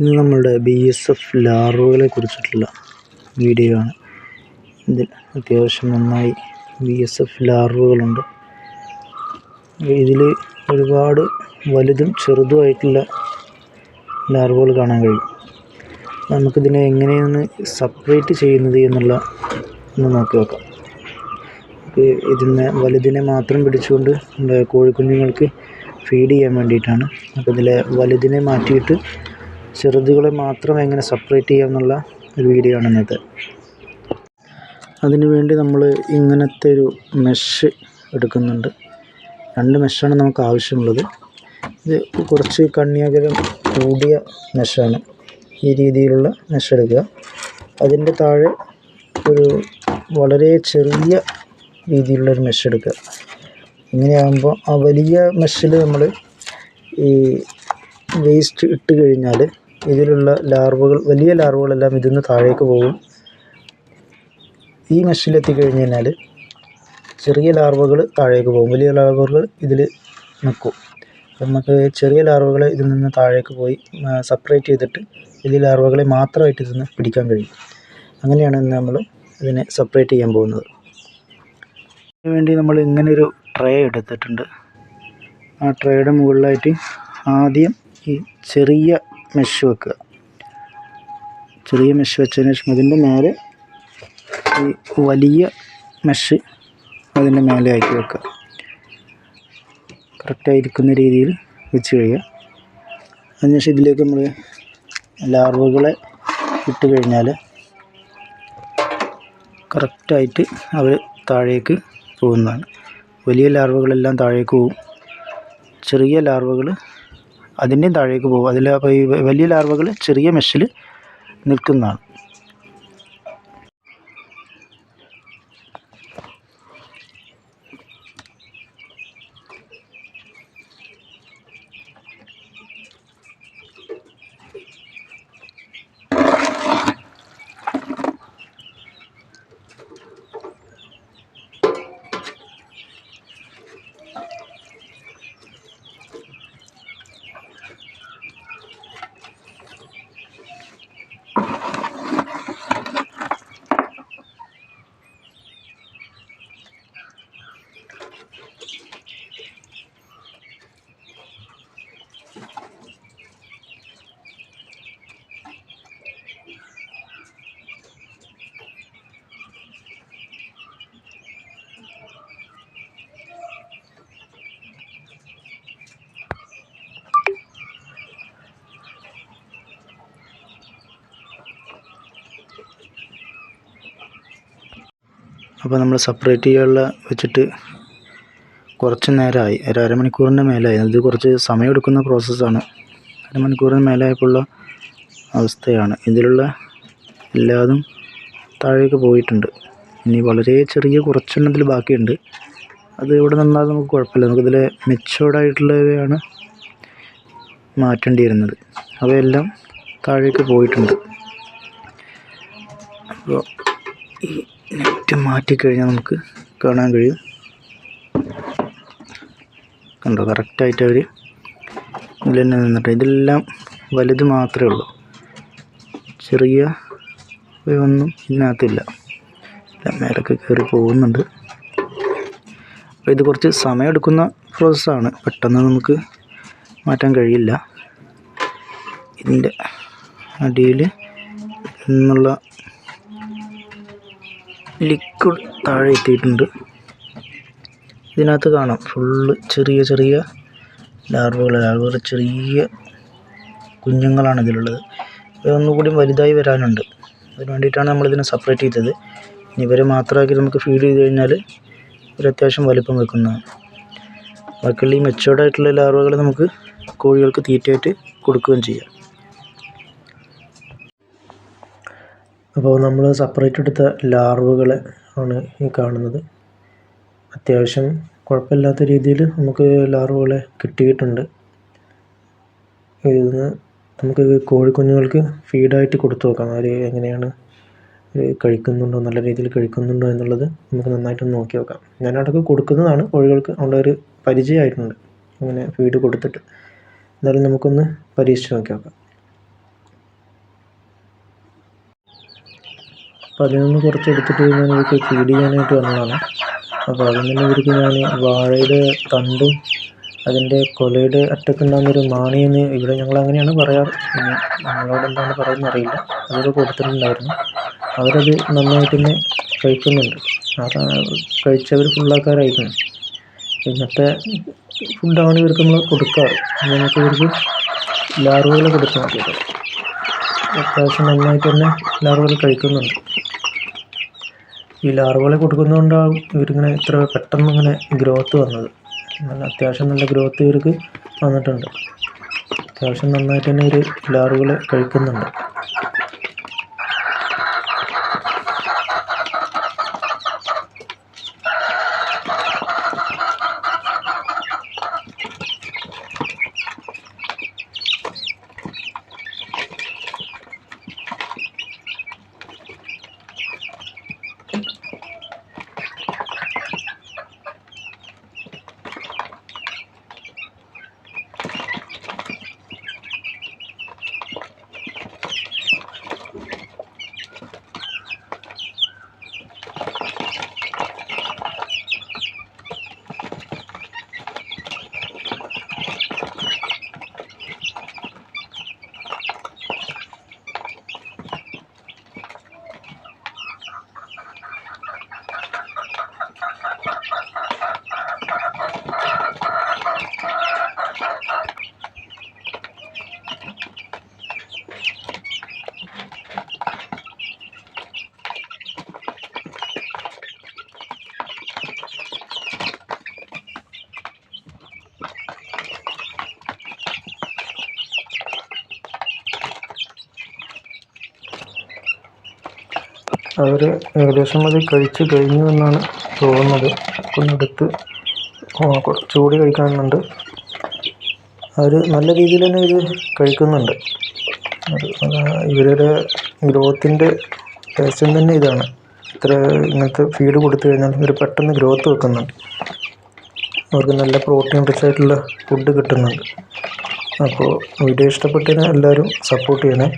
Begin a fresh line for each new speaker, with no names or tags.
ഇന്ന് നമ്മളുടെ B S F ലാർവകളെ കുറിച്ചിട്ടുള്ള വീഡിയോ ആണ്. ഇതിൽ അത്യാവശ്യം നന്നായി ബി എസ് എഫ് ലാർവകളുണ്ട്. ഇതിൽ ഒരുപാട് വലുതും ചെറുതുമായിട്ടുള്ള ലാർവകൾ കാണാൻ കഴിയും. നമുക്കിതിനെ എങ്ങനെയാണ് സെപ്പറേറ്റ് ചെയ്യുന്നത് എന്നുള്ള ഒന്ന് നോക്കി നോക്കാം. ഇതിനെ വലുതിനെ മാത്രം പിടിച്ചുകൊണ്ട് കോഴിക്കുഞ്ഞുങ്ങൾക്ക് ഫീഡ് ചെയ്യാൻ വേണ്ടിയിട്ടാണ്. അപ്പോൾ ഇതിലെ വലുതിനെ മാറ്റിയിട്ട് ചെറുതുകളെ മാത്രം എങ്ങനെ സെപ്പറേറ്റ് ചെയ്യാം എന്നുള്ള ഒരു വീഡിയോ ആണ് ഇന്നത്തെ. അതിനു വേണ്ടി നമ്മൾ ഇങ്ങനത്തെ ഒരു മെഷ് എടുക്കുന്നുണ്ട്. രണ്ട് മെഷാണ് നമുക്ക് ആവശ്യമുള്ളത്. ഇത് കുറച്ച് കണ്ണിയകലം കൂടിയ മെഷാണ് ഈ രീതിയിലുള്ള മെഷ് എടുക്കുക. അതിന്റെ താഴെ ഒരു വളരെ ചെറിയ രീതിയിലുള്ളൊരു മെഷ് എടുക്കുക. ഇങ്ങനെയാകുമ്പോൾ ആ വലിയ മെഷിൽ നമ്മൾ ഈ വേസ്റ്റ് ഇട്ട് കഴിഞ്ഞാൽ ഇതിലുള്ള ലാർവകൾ വലിയ ലാർവകളെല്ലാം ഇതിൽ നിന്ന് താഴേക്ക് പോകും. ഈ മെഷിലെത്തി കഴിഞ്ഞ് കഴിഞ്ഞാൽ ചെറിയ ലാർവകൾ താഴേക്ക് പോകും. വലിയ ലാർവകൾ ഇതിൽ നിൽക്കും നമുക്ക് ചെറിയ ലാർവുകളെ ഇതിൽ നിന്ന് താഴേക്ക് പോയി സെപ്പറേറ്റ് ചെയ്തിട്ട് വലിയ ലാർവകളെ മാത്രമായിട്ട് ഇതിൽ നിന്ന് പിടിക്കാൻ കഴിയും. അങ്ങനെയാണ് ഇന്ന് നമ്മൾ ഇതിനെ സെപ്പറേറ്റ് ചെയ്യാൻ പോകുന്നത്. അതിനുവേണ്ടി നമ്മൾ ഇങ്ങനെ ഒരു ട്രേ എടുത്തിട്ടുണ്ട്. ആ ട്രേയുടെ മുകളിലായിട്ട് ആദ്യം ഈ ചെറിയ മെഷ് വെക്കുക. ചെറിയ മെഷ് വെച്ചതിന് ശേഷം അതിന്റെ മേലെ ഈ വലിയ മെഷ് അതിന്റെ മേലെ ആക്കി വെക്കുക. കറക്റ്റായിരിക്കുന്ന രീതിയിൽ വെച്ച് കഴിയുക. അതിനുശേഷം ഇതിലേക്ക് നമ്മൾ ലാർവകളെ ഇട്ട് കഴിഞ്ഞാൽ കറക്റ്റായിട്ട് അവർ താഴേക്ക് പോകുന്നതാണ്. വലിയ ലാർവകളെല്ലാം താഴേക്ക് പോകും. ചെറിയ ലാർവകൾ അതിന്റെയും താഴേക്ക് പോകും. അതിൽ അപ്പോൾ ഈ വലിയ ലാർവകൾ ചെറിയ മെഷിൽ നിൽക്കുന്നതാണ്. അപ്പോൾ നമ്മൾ സെപ്പറേറ്റ് ചെയ്യാനുള്ള വെച്ചിട്ട് കുറച്ച് നേരമായി. ഒരു അരമണിക്കൂറിന്റെ മേലായി. അത് കുറച്ച് സമയമെടുക്കുന്ന പ്രോസസ്സാണ് അരമണിക്കൂറിന് മേലായപ്പോഴുള്ള അവസ്ഥയാണ്. ഇതിലുള്ള എല്ലാതും താഴേക്ക് പോയിട്ടുണ്ട്. ഇനി വളരെ ചെറിയ കുറച്ചെണ്ണത്തിൽ ബാക്കിയുണ്ട്. അത് ഇവിടെ നിന്നാൽ നമുക്ക് കുഴപ്പമില്ല. നമുക്കിതിൽ മെച്ചോർഡായിട്ടുള്ളവയാണ് മാറ്റേണ്ടി വരുന്നത് അവയെല്ലാം താഴേക്ക് പോയിട്ടുണ്ട്. അപ്പോൾ ഈ നെറ്റ് മാറ്റിക്കഴിഞ്ഞാൽ നമുക്ക് കാണാൻ കഴിയും. കണ്ടോ കറക്റ്റായിട്ട് അവർ ഇതിൽ തന്നെ നിന്നിട്ട്. ഇതെല്ലാം വലുത് മാത്രമേ ഉള്ളൂ. ചെറിയ ഒന്നും ഇതിനകത്തില്ല. മേലൊക്കെ കയറി പോകുന്നുണ്ട്. അപ്പോൾ ഇത് കുറച്ച് സമയമെടുക്കുന്ന പ്രോസസ്സാണ് പെട്ടെന്ന് നമുക്ക് മാറ്റാൻ കഴിയില്ല. ഇതിന്റെ അടിയിൽ നിന്നുള്ള ലിക്വിഡ് താഴെ എത്തിയിട്ടുണ്ട്. ഇതിനകത്ത് കാണാം ഫുള്ള് ചെറിയ ചെറിയ ലാർവകൾ ലാർവകൾ ചെറിയ കുഞ്ഞുങ്ങളാണ് ഇതിലുള്ളത്. ഇതൊന്നുകൂടി വലുതായി വരാനുണ്ട്. അതിന് വേണ്ടിയിട്ടാണ് നമ്മളിതിനെ സെപ്പറേറ്റ് ചെയ്തത്. ഇനി ഇവരെ മാത്രമാക്കി നമുക്ക് ഫീഡ് ചെയ്ത് കഴിഞ്ഞാൽ ഒരു അത്യാവശ്യം വലിപ്പം വെക്കുന്നതാണ് ബാക്കിയുള്ള ഈ ആയിട്ടുള്ള ലാർവകൾ നമുക്ക് കോഴികൾക്ക് തീറ്റയായിട്ട് കൊടുക്കുകയും ചെയ്യാം. അപ്പോൾ നമ്മൾ സെപ്പറേറ്റ് എടുത്ത ലാർവുകളെ ആണ് ഈ കാണുന്നത്. അത്യാവശ്യം കുഴപ്പമില്ലാത്ത രീതിയിൽ നമുക്ക് ലാർവുകളെ കിട്ടിയിട്ടുണ്ട്. ഇതിന് നമുക്ക് കോഴിക്കുഞ്ഞുങ്ങൾക്ക് ഫീഡായിട്ട് കൊടുത്തു നോക്കാം. അവർ എങ്ങനെയാണ് കഴിക്കുന്നുണ്ടോ നല്ല രീതിയിൽ കഴിക്കുന്നുണ്ടോ എന്നുള്ളത് നമുക്ക് നന്നായിട്ടൊന്ന് നോക്കി നോക്കാം. ഞാൻ അടക്കം കൊടുക്കുന്നതാണ്. കോഴികൾക്ക് അവിടെ ഒരു പരിചയമായിട്ടുണ്ട്. അങ്ങനെ ഫീഡ് കൊടുത്തിട്ട്. എന്തായാലും നമുക്കൊന്ന് പരീക്ഷിച്ച് നോക്കി നോക്കാം.
അപ്പോൾ അതിൽ നിന്ന് കുറച്ച് എടുത്തിട്ട് ഞാൻ ഇവർക്ക് ഫീഡ് ചെയ്യാനായിട്ട് വന്നതാണ്. അപ്പോൾ അതിൽ നിന്ന് ഇവർക്ക് ഞാൻ വാഴയുടെ തണ്ടും അതിന്റെ കൊലയുടെ അറ്റത്തുണ്ടാകുന്നൊരു മാണിയെന്ന് ഇവിടെ ഞങ്ങൾ അങ്ങനെയാണ് പറയാറ്. ഞങ്ങളോട് എന്താണ് പറയുന്നത് അറിയില്ല. അതൊക്കെ കൊടുത്തിട്ടുണ്ടായിരുന്നു. അവരത് നന്നായിട്ട് തന്നെ കഴിക്കുന്നുണ്ട്. അത് കഴിച്ചവർ ഫുള്ളാക്കാറായിരിക്കണം ഇന്നത്തെ ഫുഡാണ് ഇവർക്ക് നമ്മൾ കൊടുക്കാറ്. നമുക്ക് ഇവർക്ക് ലാർവകൾ കൊടുക്കാൻ നോക്കിയത് അത്യാവശ്യം നന്നായിട്ട് തന്നെ ലാർവകൾ കഴിക്കുന്നുണ്ട്. ഈ ലാർവകളെ കൊടുക്കുന്നതുകൊണ്ടാണ് ഇവരിങ്ങനെ ഇത്ര പെട്ടെന്ന് ഇങ്ങനെ ഗ്രോത്ത് വന്നത്. നല്ല അത്യാവശ്യം നല്ല ഗ്രോത്ത് ഇവർക്ക് വന്നിട്ടുണ്ട്. അത്യാവശ്യം നന്നായിട്ട് തന്നെ ഇവർ ലാർവകളെ കഴിക്കുന്നുണ്ട്. അവർ ഏകദേശം അത് കഴിച്ച് കഴിഞ്ഞു എന്നാണ് തോന്നുന്നത്. ഒന്നെടുത്ത് ചൂട് കഴിക്കാനുണ്ട്. അവർ നല്ല രീതിയിൽ തന്നെ ഇത് കഴിക്കുന്നുണ്ട്. ഇവരുടെ ഗ്രോത്തിന്റെ ടേസ്റ്റും തന്നെ ഇതാണ്. ഇത്ര ഇങ്ങനത്തെ ഫീഡ് കൊടുത്തു കഴിഞ്ഞാൽ ഇവർ പെട്ടെന്ന് ഗ്രോത്ത് വെക്കുന്നുണ്ട്. അവർക്ക് നല്ല പ്രോട്ടീൻ റിച്ച് ആയിട്ടുള്ള ഫുഡ് കിട്ടുന്നുണ്ട്. അപ്പോൾ വീഡിയോ ഇഷ്ടപ്പെട്ടതിന് എല്ലാവരും സപ്പോർട്ട് ചെയ്യണേ.